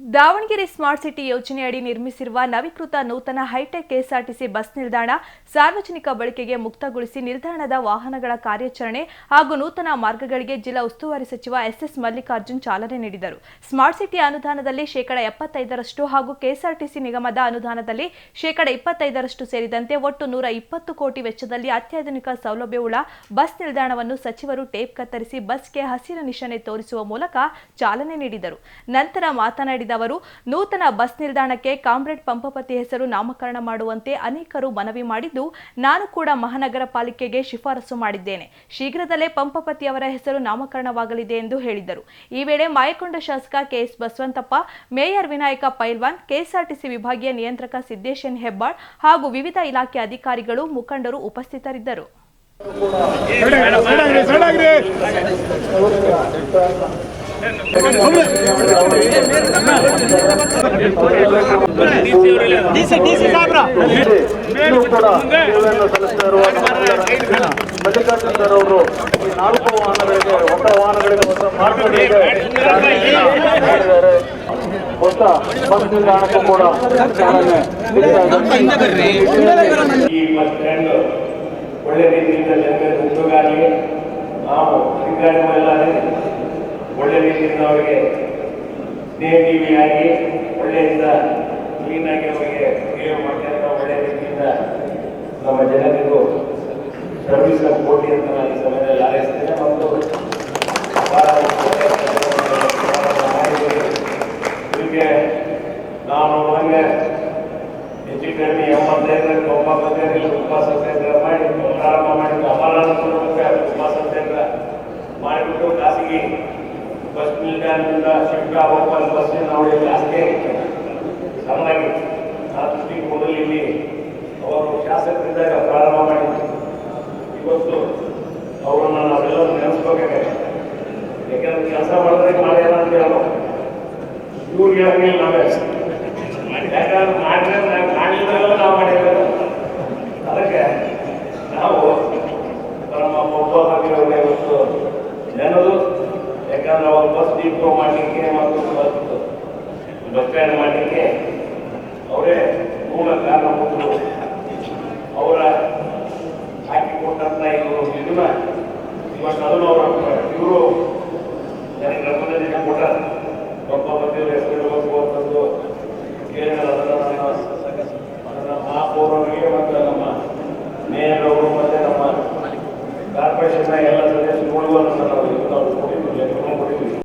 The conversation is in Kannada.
ದಾವಣಗೆರೆ ಸ್ಮಾರ್ಟ್ ಸಿಟಿ ಯೋಜನೆಯಡಿ ನಿರ್ಮಿಸಿರುವ ನವೀಕೃತ ನೂತನ ಹೈಟೆಕ್ ಕೆಎಸ್ಆರ್ಟಿಸಿ ಬಸ್ ನಿಲ್ದಾಣ ಸಾರ್ವಜನಿಕ ಬಳಕೆಗೆ ಮುಕ್ತಗೊಳಿಸಿ ನಿಲ್ದಾಣದ ವಾಹನಗಳ ಕಾರ್ಯಾಚರಣೆ ಹಾಗೂ ನೂತನ ಮಾರ್ಗಗಳಿಗೆ ಜಿಲ್ಲಾ ಉಸ್ತುವಾರಿ ಸಚಿವ ಎಸ್ಎಸ್ ಮಲ್ಲಿಕಾರ್ಜುನ್ ಚಾಲನೆ ನೀಡಿದರು. ಸ್ಮಾರ್ಟ್ ಸಿಟಿ ಅನುದಾನದಲ್ಲಿ ಶೇಕಡ ಎಪ್ಪತ್ತೈದರಷ್ಟು ಹಾಗೂ ಕೆಎಸ್ಆರ್ಟಿಸಿ ನಿಗಮದ ಅನುದಾನದಲ್ಲಿ ಶೇಕಡ ಇಪ್ಪತ್ತೈದರಷ್ಟು ಸೇರಿದಂತೆ ಒಟ್ಟು ನೂರ ಇಪ್ಪತ್ತು ಕೋಟಿ ವೆಚ್ಚದಲ್ಲಿ ಅತ್ಯಾಧುನಿಕ ಸೌಲಭ್ಯವುಳ್ಳ ಬಸ್ ನಿಲ್ದಾಣವನ್ನು ಸಚಿವರು ಟೇಪ್ ಕತ್ತರಿಸಿ ಬಸ್ಗೆ ಹಸಿರು ನಿಶಾನೆ ತೋರಿಸುವ ಮೂಲಕ ಚಾಲನೆ ನೀಡಿದರು. ನಂತರ ಮಾತನಾಡಿದ ಅವರು, ನೂತನ ಬಸ್ ನಿಲ್ದಾಣಕ್ಕೆ ಕಾಮ್ರೇಡ್ ಪಂಪಪತಿ ಹೆಸರು ನಾಮಕರಣ ಮಾಡುವಂತೆ ಅನೇಕರು ಮನವಿ ಮಾಡಿದ್ದು, ನಾನು ಕೂಡ ಮಹಾನಗರ ಪಾಲಿಕೆಗೆ ಶಿಫಾರಸು ಮಾಡಿದ್ದೇನೆ. ಶೀಘ್ರದಲ್ಲೇ ಪಂಪಪತಿ ಅವರ ಹೆಸರು ನಾಮಕರಣವಾಗಲಿದೆ ಎಂದು ಹೇಳಿದರು. ಈ ವೇಳೆ ಮಾಯಕೊಂಡ ಶಾಸಕ KS Basavanthappa, mayor Vinayaka Pailwan, KSRTC ವಿಭಾಗೀಯ ನಿಯಂತ್ರಕ ಸಿದ್ದೇಶನ್ ಹೆಬ್ಬಾಳ್ ಹಾಗೂ ವಿವಿಧ ಇಲಾಖೆ ಅಧಿಕಾರಿಗಳು ಮುಖಂಡರು ಉಪಸ್ಥಿತರಿದ್ದರು. ಕೂಡ ಸಲ್ಲಿಸ್ತಾ ಮಲ್ಲಿಕಾರ್ಜುನ್ ಅವರು ಈ ನಾಲ್ಕು ವಾಹನಗಳಿಗೆ ಹೊಸ ವಾಹನಗಳಿಗೆ ಹೊಸ ಮಾರ್ಗಗಳಿಗೆ ಹೊಸ ಬಸ್ ನಿಲ್ದಾಣಕ್ಕೂ ಕೂಡ ಈ ಬಸ್ ಒಳ್ಳೆ ರೀತಿಯಿಂದ ಜನರಿಗೆ ಅಧಿಕಾರಿಗಳೆಲ್ಲ ಒಳ್ಳೆ ರೀತಿಯಿಂದ ಅವರಿಗೆ ಆಗಿ, ಒಳ್ಳೆಯಿಂದ ಕ್ಲೀನಾಗಿ ಅವರಿಗೆ ಬಿಹೇವ್ ಮಾಡ್ತಾ ಒಳ್ಳೆ ರೀತಿಯಿಂದ ನಮ್ಮ ಜನರಿಗೂ ಸರ್ವಿಸ್ ಕೊಡಿ ಅಂತ ನಾನು ಈ ಸಮಯದಲ್ಲಿ ಆರೈಸ್ತೇನೆ ಮತ್ತು ಇದಕ್ಕೆ ನಾನು ಮೊನ್ನೆ ಹೆಚ್ಚು ಕಡಿಮೆ ಎಂಬತ್ತೈದರ ತೊಂಬತ್ತೈದರಲ್ಲಿ ಉಪವಾಸ ಬಸ್ ನಿಲ್ದಾಣದಿಂದ ಶಿಫ್ಟ್ ಬಸ್ ನೋಡಿ ಜಾಸ್ತಿ ಸಣ್ಣಾಗಿ ಆ ದೃಷ್ಟಿಗೆ ಮೊದಲು ಇಲ್ಲಿ ಅವರು ಶಾಸಕರಿದ್ದಾಗ ಪ್ರಾರಂಭ ಮಾಡಿದ್ರು. ಇವತ್ತು ಅವರನ್ನು ನಾವೆಲ್ಲರೂ ನೆನೆಸ್ಬೇಕಾಗಿದೆ ಯಾಕಂದ್ರೆ ಕೆಲಸ ಮಾಡಿದ್ರೆ ಮಾಡ್ಯಾರ ಅಂತ ಹೇಳೋ ಇವ್ರಿಗೆ ನಾವೇ. ಯಾಕಂದ್ರೆ ಮಾಡಿದ್ರೆ ನಾವು ಮಾಡಿದ್ರೆಲ್ಲ ನಾವು ಮಾಡಿರೋದು ಡಿಪೋ ಮಾಡಲಿಕ್ಕೆ ಮತ್ತು ಬಸ್ ಸ್ಟ್ಯಾಂಡ್ ಮಾಡಲಿಕ್ಕೆ ಅವರೇ ಮೂಲ ಕಾರಣ ಅವರ ಹಾಕಿಕೊಟ್ಟಂತ ಇವರು ಇದನ್ನ ಇವತ್ತು ಅದನ್ನು ಅವರ ಇವರು ನನಗೆ ರಮದಲ್ಲಿ ಕೊಟ್ಟ ಒಬ್ಬ ಮಂದಿರು ಹೆಸರು ಹೋಗುವಂಥದ್ದು ಕೇಳಿದ ಮತ್ತು ನಮ್ಮ ಮೇಯರ್ ಅವರು ಮತ್ತೆ ನಮ್ಮ ಕಾರ್ಪೊರೇಷನ್ ಎಲ್ಲ